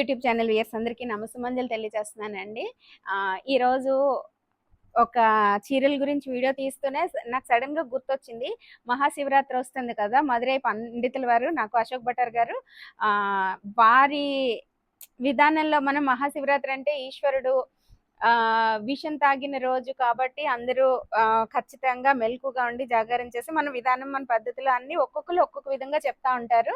YouTube channel viewers అందరికీ నమస్సుమంజలు తెలియజేస్తున్నానండి. ఈరోజు ఒక చీరల గురించి వీడియో తీస్తూనే నాకు సడన్గా గుర్తొచ్చింది. మహాశివరాత్రి వస్తుంది కదా మధురై పండితుల వారు నాకు అశోక్ భట్టర్ గారు వారి విధానంలో మనం మహాశివరాత్రి అంటే ఈశ్వరుడు విషం తాగిన రోజు కాబట్టి అందరూ ఖచ్చితంగా మెలకుగా ఉండి జాగారం చేసి మన విధానం మన పద్ధతులు అన్ని ఒక్కొక్కరు ఒక్కొక్క విధంగా చెప్తా ఉంటారు.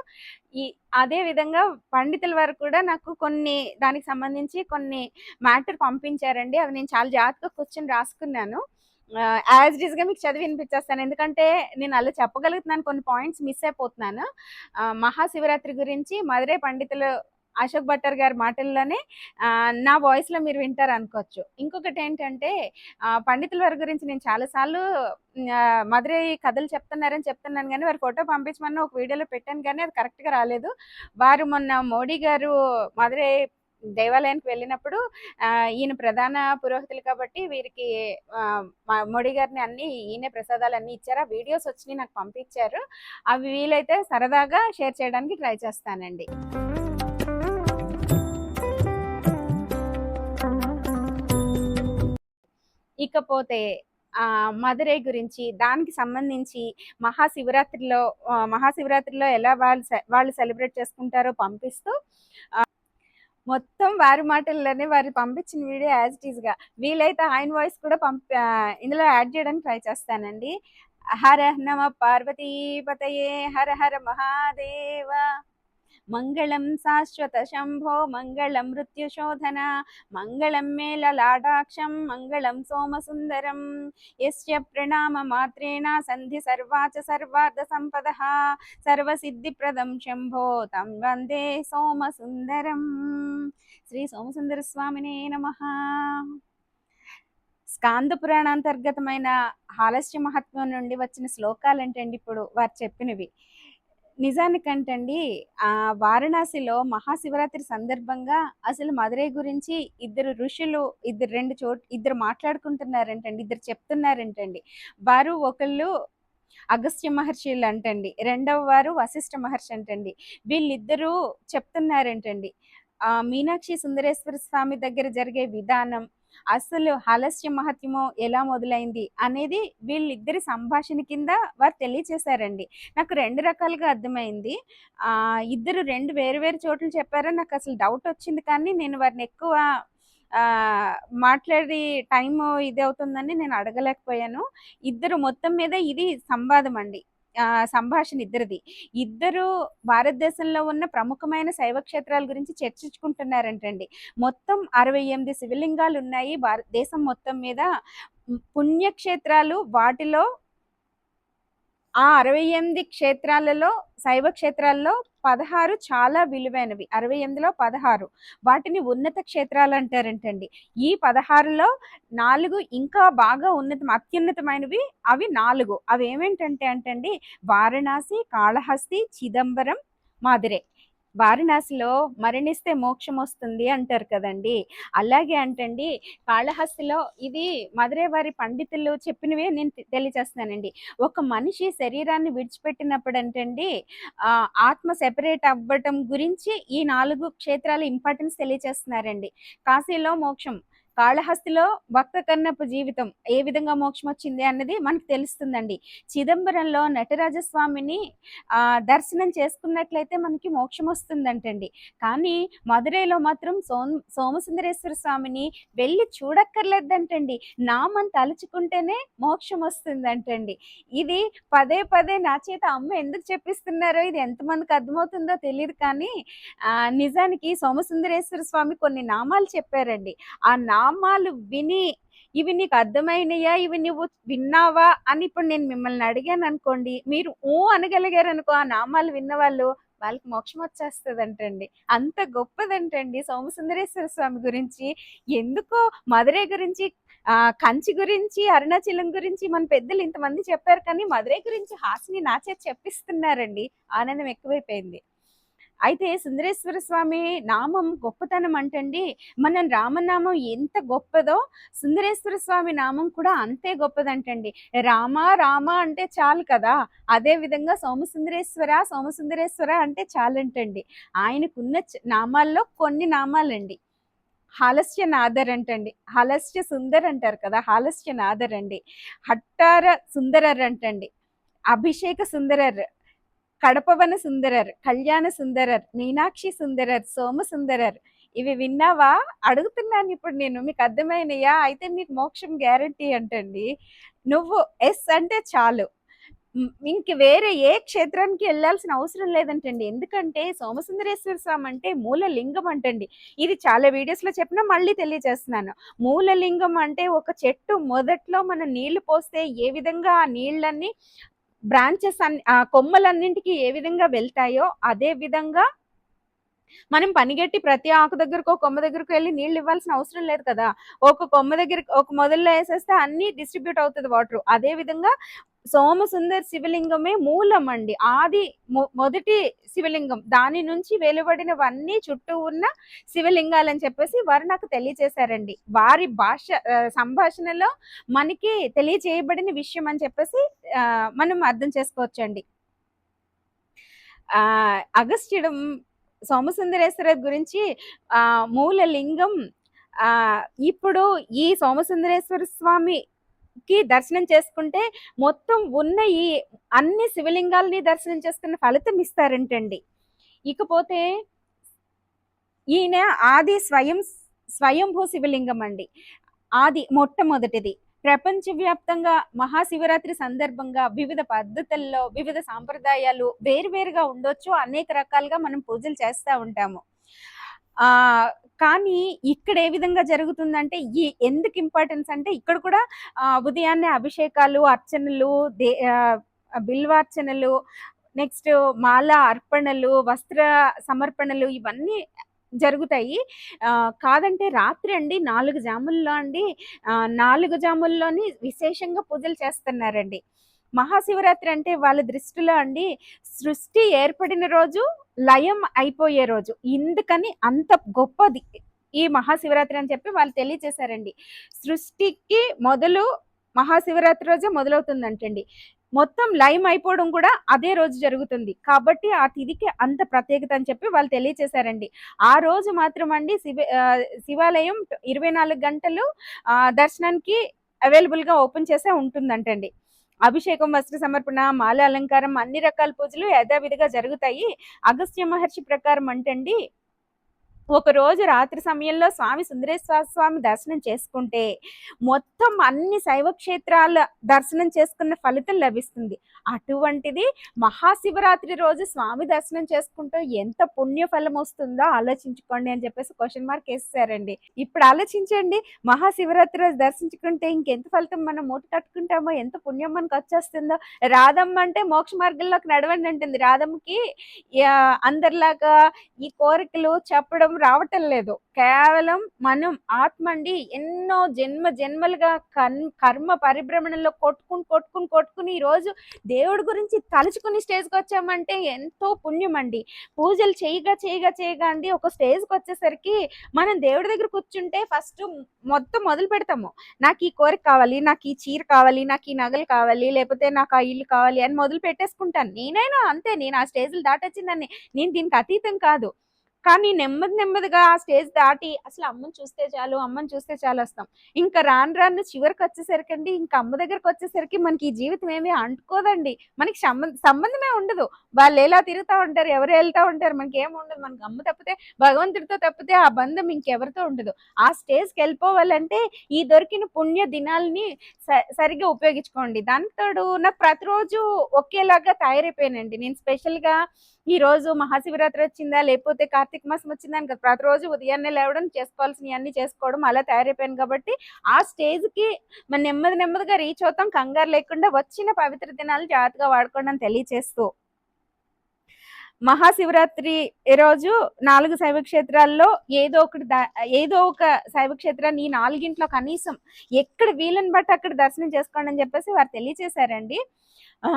ఈ అదే విధంగా పండితుల వారు కూడా నాకు కొన్ని దానికి సంబంధించి కొన్ని మ్యాటర్ పంపించారండి. అవి నేను చాలా జాగ్రత్తగా కూర్చొని రాసుకున్నాను. యాజ్ ఇట్గా మీకు చదివి వినిపించేస్తాను. ఎందుకంటే నేను అలా చెప్పగలుగుతున్నాను కొన్ని పాయింట్స్ మిస్ అయిపోతున్నాను. మహాశివరాత్రి గురించి మదురై పండితులు అశోక్ భట్టర్ గారి మాటల్లోనే నా వాయిస్లో మీరు వింటారు అనుకోవచ్చు. ఇంకొకటి ఏంటంటే పండితుల వారి గురించి నేను చాలాసార్లు మధురై కథలు చెప్తున్నారని చెప్తున్నాను కానీ వారి ఫోటో పంపించమని ఒక వీడియోలో పెట్టాను కానీ అది కరెక్ట్గా రాలేదు. వారు మొన్న మోడీ గారు మధురై దేవాలయానికి వెళ్ళినప్పుడు ఈయన ప్రధాన పురోహితులు కాబట్టి వీరికి మోడీ గారిని అన్ని ఈయన ప్రసాదాలు అన్ని ఇచ్చారు. ఆ వీడియోస్ వచ్చి నాకు పంపించారు. అవి వీలైతే సరదాగా షేర్ చేయడానికి ట్రై చేస్తానండి. ఇకపోతే ఆ గురించి దానికి సంబంధించి మహాశివరాత్రిలో మహాశివరాత్రిలో ఎలా వాళ్ళు వాళ్ళు సెలబ్రేట్ చేసుకుంటారో పంపిస్తూ మొత్తం వారి మాటల్లోనే వారు పంపించిన వీడియో యాజ్ ఇట్ ఈస్గా వీలైతే ఆయన వాయిస్ కూడా పంపి ఇందులో యాడ్ చేయడానికి ట్రై చేస్తానండి. హర నమ పార్వతీపతయే హర హర మహాదేవ. మంగళం శాశ్వత శంభో మంగళం మృత్యుశోధన మంగళం మేళలాడాక్షం మంగళం సోమసుందరం. ఎస్య ప్రణామ మాత్రేణ సంధి సర్వాచ సర్వార్థ సంపద సర్వసిద్ధిప్రదం శంభో తం వందే సోమసుందరం. శ్రీ సోమసుందర స్వామినే నమ. స్కాంద పురాణాంతర్గతమైన హాలస్య మహత్వం నుండి వచ్చిన శ్లోకాలు ఏంటండి ఇప్పుడు వారు చెప్పినవి. నిజానికంటండి ఆ వారణాసిలో మహాశివరాత్రి సందర్భంగా అసలు మదురై గురించి ఇద్దరు ఋషులు ఇద్దరు రెండు చోట్ ఇద్దరు మాట్లాడుకుంటున్నారంటండి ఇద్దరు చెప్తున్నారంటండి. వారు ఒకళ్ళు అగస్త్య మహర్షులు అంటండి రెండవ వారు వశిష్ఠ మహర్షి అంటండి. వీళ్ళిద్దరూ చెప్తున్నారంటండి ఆ మీనాక్షి సుందరేశ్వర స్వామి దగ్గర జరిగే విధానం అసలు ఆలస్య మహత్యము ఎలా మొదలైంది అనేది వీళ్ళిద్దరి సంభాషణ కింద వారు తెలియచేశారండి. నాకు రెండు రకాలుగా అర్థమైంది. ఇద్దరు రెండు వేరు వేరు చోట్ల చెప్పారని నాకు అసలు డౌట్ వచ్చింది కానీ నేను వారిని ఎక్కువ మాట్లాడి టైం ఇది అవుతుందని నేను అడగలేకపోయాను. ఇద్దరు మొత్తం మీద ఇది సంవాదం అండి. సంభాషణ ఇద్దరిది. ఇద్దరు భారతదేశంలో ఉన్న ప్రముఖమైన శైవ క్షేత్రాల గురించి చర్చించుకుంటున్నారంటండి. మొత్తం అరవై ఎనిమిది శివలింగాలు ఉన్నాయి భారతదేశం మొత్తం మీద పుణ్యక్షేత్రాలు వాటిలో ఆ అరవై ఎనిమిది క్షేత్రాలలో శైవ క్షేత్రాల్లో పదహారు చాలా విలువైనవి. అరవై ఎనిమిదిలో పదహారు. వాటిని ఉన్నత క్షేత్రాలు అంటారంటండి. ఈ పదహారులో నాలుగు ఇంకా బాగా ఉన్నతం అత్యున్నతమైనవి అవి నాలుగు. అవి ఏమేంటంటే అంటండి వారణాసి కాళహస్తి చిదంబరం మాదిరే వారణాసిలో మరణిస్తే మోక్షం వస్తుంది అంటారు కదండి. అలాగే అంటండి కాళహస్తిలో ఇది మధురై వారి పండితులు చెప్పినవే నేను తెలియజేస్తున్నానండి. ఒక మనిషి శరీరాన్ని విడిచిపెట్టినప్పుడు అంటండి ఆత్మ సెపరేట్ అవ్వటం గురించి ఈ నాలుగు క్షేత్రాల ఇంపార్టెన్స్ తెలియజేస్తున్నారండి. కాశీలో మోక్షం కాళహస్తిలో భక్త కన్నప్ప జీవితం ఏ విధంగా మోక్షం వచ్చింది అన్నది మనకు తెలుస్తుందండి. చిదంబరంలో నటరాజస్వామిని దర్శనం చేసుకున్నట్లయితే మనకి మోక్షం వస్తుందంటండి కానీ మధురైలో మాత్రం సోమ సోమసుందరేశ్వర స్వామిని వెళ్ళి చూడక్కర్లేదంటండి. నామం తలుచుకుంటేనే మోక్షం వస్తుందంటండి ఇది పదే పదే నా చేత అమ్మ ఎందుకు చెప్పిస్తున్నారో ఇది ఎంతమందికి అర్థమవుతుందో తెలియదు కానీ నిజానికి సోమసుందరేశ్వర స్వామి కొన్ని నామాలు చెప్పారండి. ఆ నామాలు విని ఇవి నీకు అర్థమైనయా? ఇవి నువ్వు విన్నావా? అని ఇప్పుడు నేను మిమ్మల్ని అడిగాను అనుకోండి మీరు ఊ అనగలిగారు అనుకో ఆ నామాలు విన్నవాళ్ళు వాళ్ళకి మోక్షం వచ్చేస్తుందంటండి. అంత గొప్పదంటండి సోమసుందరేశ్వర స్వామి గురించి. ఎందుకో మధురై గురించి ఆ కంచి గురించి అరుణాచలం గురించి మన పెద్దలు ఇంతమంది చెప్పారు కానీ మధురై గురించి హాసిని నాచే చెప్పిస్తున్నారండి. ఆనందం ఎక్కువైపోయింది. అయితే సుందరేశ్వర స్వామి నామం గొప్పతనం అంటండి. మనం రామనామం ఎంత గొప్పదో సుందరేశ్వర స్వామి నామం కూడా అంతే గొప్పదంటండి. రామ రామ అంటే చాలు కదా. అదే విధంగా సోమసుందరేశ్వర సోమసుందరేశ్వర అంటే చాలంటండి. ఆయనకున్న నామాల్లో కొన్ని నామాలండి. హాలస్య నాదర్ అంటండి. హాలస్య సుందర్ అంటారు కదా హాలస్య నాదర్ అండి. హట్టార సుందరర్ అంటండి. అభిషేక సుందరర్ కడపవన సుందరర్ కళ్యాణ సుందరర్ మీనాక్షి సుందరర్ సోమ సుందరర్ ఇవి విన్నావా? అడుగుతున్నాను ఇప్పుడు నేను మీకు అర్థమైనయా? అయితే మీకు మోక్షం గ్యారంటీ అంటండి. నువ్వు ఎస్ అంటే చాలు. ఇంక వేరే ఏ క్షేత్రానికి వెళ్ళాల్సిన అవసరం లేదంటండి. ఎందుకంటే సోమసుందరేశ్వర స్వామి అంటే మూల లింగం అంటండి. ఇది చాలా వీడియోస్లో చెప్పినా మళ్ళీ తెలియజేస్తున్నాను. మూల లింగం అంటే ఒక చెట్టు. మొదట్లో మనం నీళ్ళు పోస్తే ఏ విధంగా ఆ నీళ్ళన్నీ బ్రాంచెస్ అన్ని ఆ కొమ్మలన్నింటికి ఏ విధంగా వెళ్తాయో అదే విధంగా మనం పనిగట్టి ప్రతి ఆకు దగ్గరకు ఒక కొమ్మ దగ్గరకు వెళ్ళి నీళ్ళు ఇవ్వాల్సిన అవసరం లేదు కదా. ఒక కొమ్మ దగ్గర ఒక మొదల్లో వేసేస్తే అన్ని డిస్ట్రిబ్యూట్ అవుతుంది వాటర్ అదే విధంగా సోమసుందర్ శివలింగమే మూలం అండి ఆది మొ- మొదటి శివలింగం. దాని నుంచి వెలువడినవన్నీ చుట్టూ ఉన్న శివలింగాలని చెప్పేసి వారు నాకు తెలియచేశారండి. వారి భాష సంభాషణలో మనకి తెలియచేయబడిన విషయం అని చెప్పేసి మనం అర్థం చేసుకోవచ్చండి. ఆ అగస్త్యుడు సోమసుందరేశ్వర గురించి మూల లింగం ఇప్పుడు ఈ సోమసుందరేశ్వర స్వామి స్వామికి దర్శనం చేసుకుంటే మొత్తం ఉన్న ఈ అన్ని శివలింగాల్ని దర్శనం చేసుకున్న ఫలితం ఇస్తారంటండి. ఇకపోతే ఈయన ఆది స్వయం స్వయంభూ శివలింగం అండి. ఆది మొట్టమొదటిది. ప్రపంచవ్యాప్తంగా మహాశివరాత్రి సందర్భంగా వివిధ పద్ధతుల్లో వివిధ సాంప్రదాయాలు వేరువేరుగా ఉండొచ్చు అనేక రకాలుగా మనం పూజలు చేస్తూ ఉంటాము. ఆ కానీ ఇక్కడ ఏ విధంగా జరుగుతుందంటే ఈ ఎందుకు ఇంపార్టెన్స్ అంటే ఇక్కడ కూడా ఉదయాన్నే అభిషేకాలు అర్చనలు దే బిల్వార్చనలు నెక్స్ట్ మాల అర్పణలు వస్త్ర సమర్పణలు ఇవన్నీ జరుగుతాయి. కాదంటే రాత్రి అండి నాలుగు జాముల్లో అండి నాలుగు జాముల్లోని విశేషంగా పూజలు చేస్తున్నారండి. మహాశివరాత్రి అంటే వాళ్ళ దృష్టిలో అండి సృష్టి ఏర్పడిన రోజు లయం అయిపోయే రోజు. ఎందుకని అంత గొప్పది. ఈ మహాశివరాత్రి అని చెప్పి వాళ్ళు తెలియచేశారండి సృష్టికి మొదలు మహాశివరాత్రి రోజే మొదలవుతుందంటండి. మొత్తం లయం అయిపోవడం కూడా అదే రోజు జరుగుతుంది. కాబట్టి ఆ తిథికి అంత ప్రత్యేకత అని చెప్పి వాళ్ళు తెలియచేశారండి ఆ రోజు మాత్రం అండి శివ శివాలయం ఇరవై నాలుగు గంటలు దర్శనానికి అవైలబుల్గా ఓపెన్ చేసే ఉంటుందంటండి. అభిషేకం వస్త్ర సమర్పణ మాల అలంకారం అన్ని రకాల పూజలు యథావిధిగా జరుగుతాయి. అగస్త్య మహర్షి ప్రకారం అంటండి ఒక రోజు రాత్రి సమయంలో స్వామి సుందరేశ్వర స్వామి దర్శనం చేసుకుంటే మొత్తం అన్ని శైవ క్షేత్రాల దర్శనం చేసుకున్న ఫలితం లభిస్తుంది. అటువంటిది మహాశివరాత్రి రోజు స్వామి దర్శనం చేసుకుంటూ ఎంత పుణ్య ఫలం వస్తుందో ఆలోచించుకోండి అని చెప్పేసి క్వశ్చన్ మార్క్ వేసేసారండి. ఇప్పుడు ఆలోచించండి మహాశివరాత్రి రోజు దర్శించుకుంటే ఇంకెంత ఫలితం మనం మూట కట్టుకుంటామో ఎంత పుణ్యం మనకు వచ్చేస్తుందో. రాధమ్మ అంటే మోక్ష మార్గంలోకి నడవండి అంటుంది. రాధమ్మకి అందరిలాగా ఈ కోరికలు చెప్పడం రావటం లేదు. కేవలం మనం ఆత్మ అండి ఎన్నో జన్మ జన్మలుగా కన్ కర్మ పరిభ్రమణలో కొట్టుకుని కొట్టుకుని కొట్టుకుని ఈరోజు దేవుడి గురించి తలుచుకుని స్టేజ్కి వచ్చామంటే ఎంతో పుణ్యం అండి పూజలు చేయగా చేయగా చేయగా అండి ఒక స్టేజ్కి వచ్చేసరికి మనం దేవుడి దగ్గర కూర్చుంటే ఫస్ట్ మొత్తం మొదలు పెడతాము. నాకు ఈ కోరిక కావాలి నాకు ఈ చీర కావాలి నాకు ఈ నగలు కావాలి లేకపోతే నాకు ఆ ఇల్లు కావాలి అని మొదలు పెట్టేసుకుంటాను. నేనైనా అంతే నేను ఆ స్టేజ్లు దాటొచ్చిందని నేను దీనికి అతీతం కాదు. కానీ నెమ్మది నెమ్మదిగా ఆ స్టేజ్ దాటి అసలు అమ్మని చూస్తే చాలు అమ్మని చూస్తే చాలు వస్తాం. ఇంకా రాను రాను చివరికి వచ్చేసరికి అండి ఇంకా అమ్మ దగ్గరకు వచ్చేసరికి మనకి ఈ జీవితం ఏమీ అంటుకోదండి. మనకి సంబంధం సంబంధమే ఉండదు. వాళ్ళు ఎలా తిరుగుతూ ఉంటారు ఎవరు వెళ్తూ ఉంటారు మనకి ఏమి ఉండదు. మనకి అమ్మ తప్పితే భగవంతుడితో తప్పితే ఆ బంధం ఇంకెవరితో ఉండదు. ఆ స్టేజ్కి వెళ్ళిపోవాలంటే ఈ దొరికిన పుణ్య దినాలని స- సరిగ్గా ఉపయోగించుకోండి. దానికి తోడు నాకు ప్రతిరోజు ఒకేలాగా తయారైపోయానండి. నేను స్పెషల్గా ఈ రోజు మహాశివరాత్రి వచ్చిందా? లేకపోతే కార్తీక మాసం వచ్చిందా అని కాదు. ప్రతిరోజు ఉదయాన్నే లేవడం చేసుకోవాల్సినవి అన్ని చేసుకోవడం అలా తయారైపోయాను కాబట్టి ఆ స్టేజ్కి మనం నెమ్మది నెమ్మదిగా రీచ్ అవుతాం. కంగారు లేకుండా వచ్చిన పవిత్ర దినాలు జాగ్రత్తగా వాడుకోండి అని తెలియచేస్తూ. మహాశివరాత్రి ఈ రోజు నాలుగు శైవ క్షేత్రాల్లో ఏదో ఒకటి ఏదో ఒక శైవ క్షేత్రాన్ని ఈ నాలుగింట్లో కనీసం ఎక్కడ వీలని బట్టి అక్కడ దర్శనం చేసుకోండి అని చెప్పేసి వారు తెలియచేశారండి. ఆ,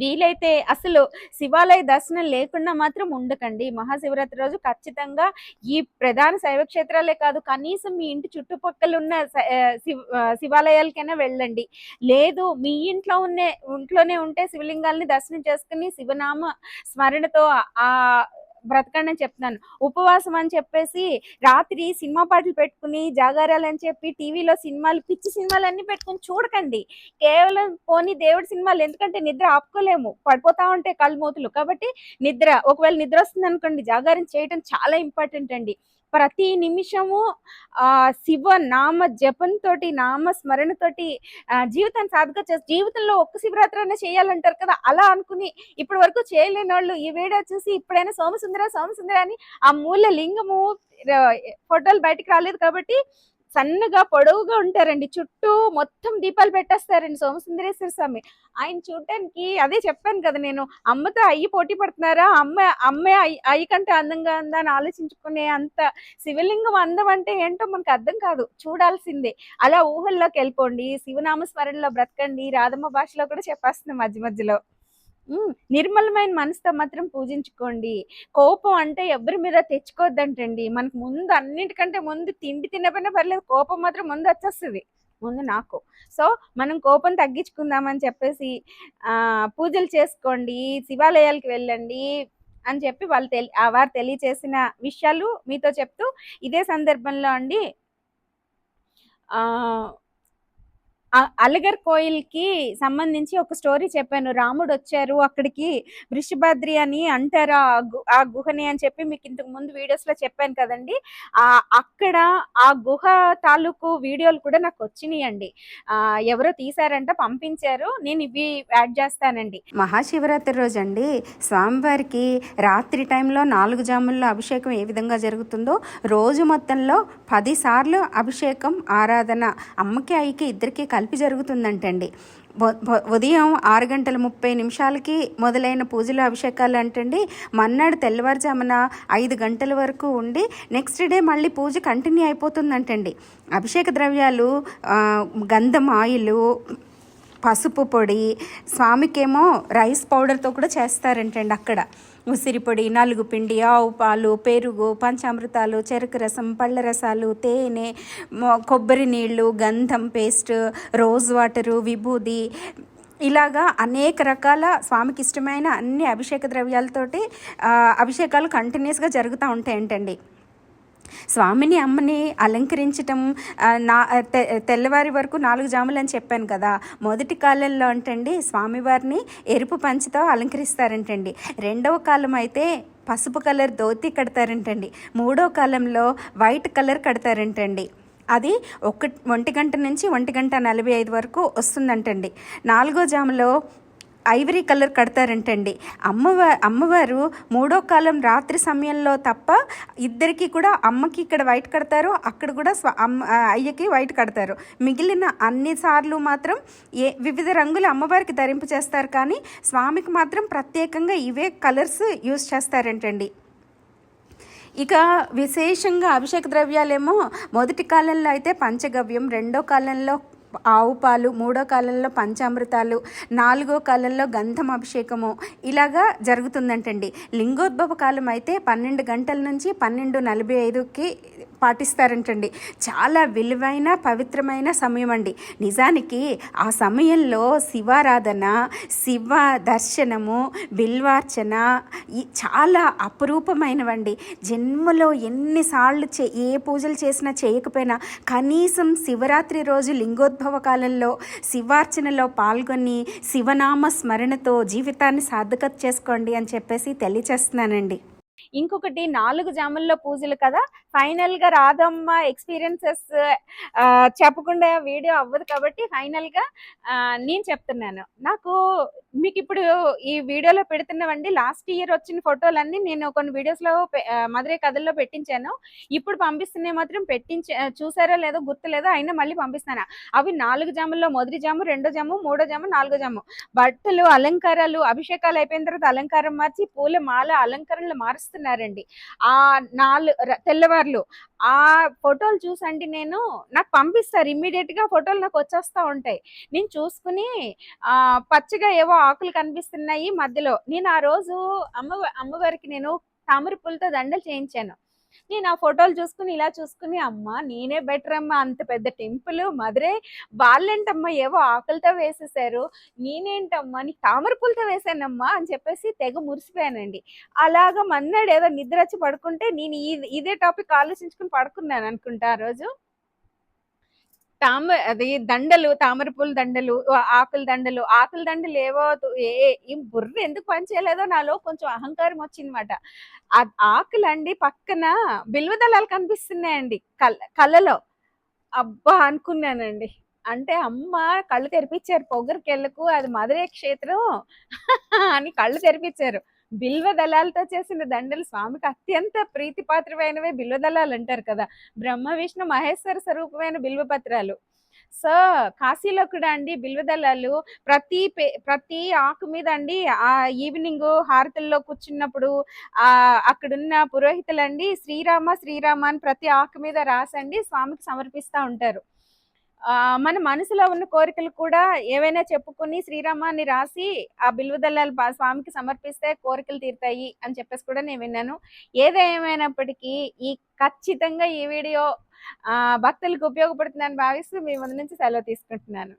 వీలైతే అసలు శివాలయ దర్శనం లేకుండా మాత్రం ఉండకండి. మహాశివరాత్రి రోజు ఖచ్చితంగా ఈ ప్రధాన శైవ క్షేత్రాలే కాదు కనీసం మీ ఇంటి చుట్టుపక్కల ఉన్న శివాలయాలకైనా వెళ్ళండి. లేదు మీ ఇంట్లో ఉన్న ఇంట్లోనే ఉంటే శివలింగాల్ని దర్శనం చేసుకుని శివనామ స్మరణతో ఆ బ్రతకండి అని చెప్తున్నాను. ఉపవాసం అని చెప్పేసి రాత్రి సినిమా పాటలు పెట్టుకుని జాగారాలు అని చెప్పి టీవీలో సినిమాలు పిచ్చి సినిమాలు అన్ని పెట్టుకుని చూడకండి. కేవలం పోనీ దేవుడి సినిమాలు ఎందుకంటే నిద్ర ఆపుకోలేము. పడిపోతా ఉంటే కళ్ళు మూతులు. కాబట్టి నిద్ర ఒకవేళ నిద్ర వస్తుంది అనుకోండి జాగారం చేయటం చాలా ఇంపార్టెంట్ అండి. ప్రతి నిమిషము ఆ శివ నామ జపంతో నామ స్మరణతోటి జీవితాన్ని సాధక చేసి జీవితంలో ఒక్క శివరాత్రి అయినా చేయాలంటారు కదా అలా అనుకుని ఇప్పటి వరకు చేయలేని వాళ్ళు ఈ వీడియో చూసి ఇప్పుడైనా సోమసుందర సోమసుందర అని ఆ మూల లింగము ఫోటోలు బయటికి రాలేదు కాబట్టి సన్నగా పొడవుగా ఉంటారండి. చుట్టూ మొత్తం దీపాలు పెట్టేస్తారండి సోమసుందరేశ్వర స్వామి. ఆయన చూడటానికి అదే చెప్పాను కదా నేను అమ్మతో అయ్యి పోటీ పడుతున్నారా? అమ్మ అమ్మే అయ్యి కంటే అందంగా ఉందా అని ఆలోచించుకునే అంత శివలింగం అందం అంటే ఏంటో మనకు అర్థం కాదు. చూడాల్సిందే. అలా ఊహల్లోకి వెళ్ళిపోండి శివనామస్మరణలో బ్రతకండి రాధమ్మ భాషలో కూడా చెప్పేస్తుంది మధ్య మధ్యలో. నిర్మలమైన మనసుతో మాత్రం పూజించుకోండి. కోపం అంటే ఎవరి మీద తెచ్చుకోవద్దంటండి. మనకు ముందు అన్నిటికంటే ముందు తిండి తినపోయినా పర్లేదు కోపం మాత్రం ముందు వచ్చేస్తుంది. ముందు నాకు. సో మనం కోపం తగ్గించుకుందామని చెప్పేసి పూజలు చేసుకోండి శివాలయాలకు వెళ్ళండి అని చెప్పి వాళ్ళు తెలి ఆ వారు తెలియచేసిన విషయాలు మీతో చెప్తూ ఇదే సందర్భంలో అండి. ఆ అలగర్ కోయిల్కి సంబంధించి ఒక స్టోరీ చెప్పాను. రాముడు వచ్చారు అక్కడికి వృషభాద్రి అని అంటారు ఆ గు- ఆ గుహని అని చెప్పి మీకు ఇంతకు ముందు వీడియోస్లో చెప్పాను కదండి. ఆ అక్కడ ఆ గుహ తాలూకు వీడియోలు కూడా నాకు వచ్చినాయండి. ఎవరో తీసారంట పంపించారు. నేను ఇవి యాడ్ చేస్తానండి. మహాశివరాత్రి రోజు అండి స్వామివారికి రాత్రి టైంలో నాలుగు జాముల్లో అభిషేకం ఏ విధంగా జరుగుతుందో రోజు మొత్తంలో పది సార్లు అభిషేకం ఆరాధన అమ్మకి అయ్యకి ఇద్దరికి కలిపి జరుగుతుందంటండి. ఉదయం ఆరు గంటల ముప్పై నిమిషాలకి మొదలైన పూజలు అభిషేకాలు అంటండి. మన్నాడు తెల్లవారుజామున ఐదు గంటల వరకు ఉండి నెక్స్ట్ డే మళ్ళీ పూజ కంటిన్యూ అయిపోతుందంటండి. అభిషేక ద్రవ్యాలు గంధం ఆయిలు పసుపు పొడి. స్వామికేమో రైస్ పౌడర్తో కూడా చేస్తారంటండి అక్కడ. ఉసిరి పొడి నలుగు పిండి ఆవు పాలు పెరుగు పంచామృతాలు చెరుకు రసం పళ్ళ రసాలు తేనె కొబ్బరి నీళ్ళు గంధం పేస్ట్ రోజ్ వాటరు విభూది. ఇలాగా అనేక రకాల స్వామికి ఇష్టమైన అన్ని అభిషేక ద్రవ్యాలతోటి అభిషేకాలు కంటిన్యూస్గా జరుగుతూ ఉంటాయంటండి. స్వామిని అమ్మని అలంకరించటం నా తెల్లవారి వరకు నాలుగు జాములు అని చెప్పాను కదా. మొదటి కాలంలో అంటండి స్వామివారిని ఎరుపు పంచతో అలంకరిస్తారంటండి. రెండవ కాలం అయితే పసుపు కలర్ ధోతి కడతారంటండి. మూడో కాలంలో వైట్ కలర్ కడతారంటండి. అది ఒక ఒంటి గంట నుంచి ఒంటి గంట నలభై ఐదు వరకు వస్తుందంటండి. నాలుగో జాములో ఐవరీ కలర్ కడతారంటండి. అమ్మవారు అమ్మవారు మూడో కాలం రాత్రి సమయంలో తప్ప ఇద్దరికి కూడా అమ్మకి ఇక్కడ వైట్ కడతారు అక్కడ కూడా స్వ అమ్మ అయ్యకి వైట్ కడతారు. మిగిలిన అన్ని సార్లు మాత్రం ఏ వివిధ రంగులు అమ్మవారికి ధరింపు చేస్తారు కానీ స్వామికి మాత్రం ప్రత్యేకంగా ఇవే కలర్స్ యూస్ చేస్తారంటండి. ఇక విశేషంగా అభిషేక ద్రవ్యాలేమో మొదటి కాలంలో అయితే పంచగవ్యం రెండో కాలంలో ఆవు పాలు మూడో కాలంలో పంచామృతాలు నాలుగో కాలంలో గంధం అభిషేకము. ఇలాగా జరుగుతుందంటండి. లింగోద్భవ కాలం అయితే పన్నెండు గంటల నుంచి పన్నెండు నలభై ఐదుకి పాటిస్తారంటండి. చాలా విలువైన పవిత్రమైన సమయం అండి నిజానికి ఆ సమయంలో శివారాధన శివ దర్శనము బిల్వార్చన ఈ చాలా అపురూపమైనవండి. జన్మలో ఎన్నిసార్లు చే ఏ పూజలు చేసినా చేయకపోయినా కనీసం శివరాత్రి రోజు లింగోద్భవ కాలంలో శివార్చనలో పాల్గొని శివనామ స్మరణతో జీవితాన్ని సార్థకత చేసుకోండి అని చెప్పేసి తెలియచేస్తున్నానండి. ఇంకొకటి నాలుగు జాముల్లో పూజలు కదా? ఫైనల్గా రాధమ్మ ఎక్స్పీరియన్సెస్ చెప్పకుండా వీడియో అవ్వదు కాబట్టి ఫైనల్గా నేను చెప్తున్నాను. నాకు మీకు ఇప్పుడు ఈ వీడియోలో పెడుతున్నవండి లాస్ట్ ఇయర్ వచ్చిన ఫోటోలన్నీ నేను కొన్ని వీడియోస్లో పె- మధురై కథల్లో పెట్టించాను. ఇప్పుడు పంపిస్తున్నాయి మాత్రం పెట్టించే చూసారో లేదో గుర్తులేదో అయినా మళ్ళీ పంపిస్తాను? అవి నాలుగు జాముల్లో మొదటి జాము రెండో జాము మూడో జాము నాలుగో జాము. బట్టలు అలంకారాలు అభిషేకాలు అయిపోయిన తర్వాత అలంకారం మార్చి పూల మాల అలంకరణలు మారుస్తారు చేస్తున్నారండి. ఆ నాలుగు తెల్లవార్లు. ఆ ఫోటోలు చూసండి నేను నాకు పంపిస్తారు. ఇమ్మీడియట్గా ఫోటోలు నాకు వచ్చేస్తా ఉంటాయి. నేను చూసుకుని ఆ పచ్చగా ఏవో ఆకులు కనిపిస్తున్నాయి మధ్యలో. నేను ఆ రోజు అమ్మ అమ్మవారికి నేను తామర పూలతో దండలు చేయించాను. నేను ఆ ఫోటోలు చూసుకుని ఇలా చూసుకుని అమ్మ నేనే బెటర్ అమ్మా అంత పెద్ద టెంపుల్ మధురే వాళ్ళేంటమ్మా ఏవో ఆకులతో వేసేసారు నేనేంటమ్మా నీ తామర పూలతో వేసానమ్మా అని చెప్పేసి తెగ మురిసిపోయానండి. అలాగా మన్నాడు ఏదో నిద్ర వచ్చి పడుకుంటే నేను ఇదే టాపిక్ ఆలోచించుకుని పడుకున్నాను అనుకుంటా ఆ రోజు. తామ అది దండలు తామర పూల దండలు ఆకుల దండలు ఆకుల దండలు ఏవో ఏ ఈ బుర్ర ఎందుకు పనిచేయలేదో నాలో కొంచెం అహంకారం వచ్చిందన్నమాట. ఆ ఆకులండి పక్కన బిల్వదళాలు కనిపిస్తున్నాయండి కల కళ్ళలో. అబ్బా అనుకున్నానండి. అంటే అమ్మ కళ్ళు తెరిపించారు పొగరికెళ్ళకు అది మధురే క్షేత్రం అని కళ్ళు తెరిపించారు. బిల్వ దళాలతో చేసిన దండలు స్వామికి అత్యంత ప్రీతిపాత్రమైనవే బిల్వ దళాలు అంటారు కదా. బ్రహ్మ విష్ణు మహేశ్వర స్వరూపమైన బిల్వపత్రాలు సో కాశీలో కూడా అండి బిల్వదళాలు ప్రతి పే- ప్రతి ఆకు మీద అండి ఆ ఈవినింగ్ హారతుల్లో కూర్చున్నప్పుడు ఆ అక్కడున్న పురోహితులండి శ్రీరామ శ్రీరామ అని ప్రతి ఆకు మీద రాసండి స్వామికి సమర్పిస్తూ ఉంటారు. మన మనసులో ఉన్న కోరికలు కూడా ఏవైనా చెప్పుకొని శ్రీరామాన్ని రాసి ఆ బిల్వదళాలు స్వామికి సమర్పిస్తే కోరికలు తీరుతాయి అని చెప్పేసి కూడా నేను విన్నాను. ఏదేమైనప్పటికీ ఈ ఖచ్చితంగా ఈ వీడియో ఆ భక్తులకు ఉపయోగపడుతుందని భావిస్తూ మీ ముందు నుంచి సెలవు తీసుకుంటున్నాను.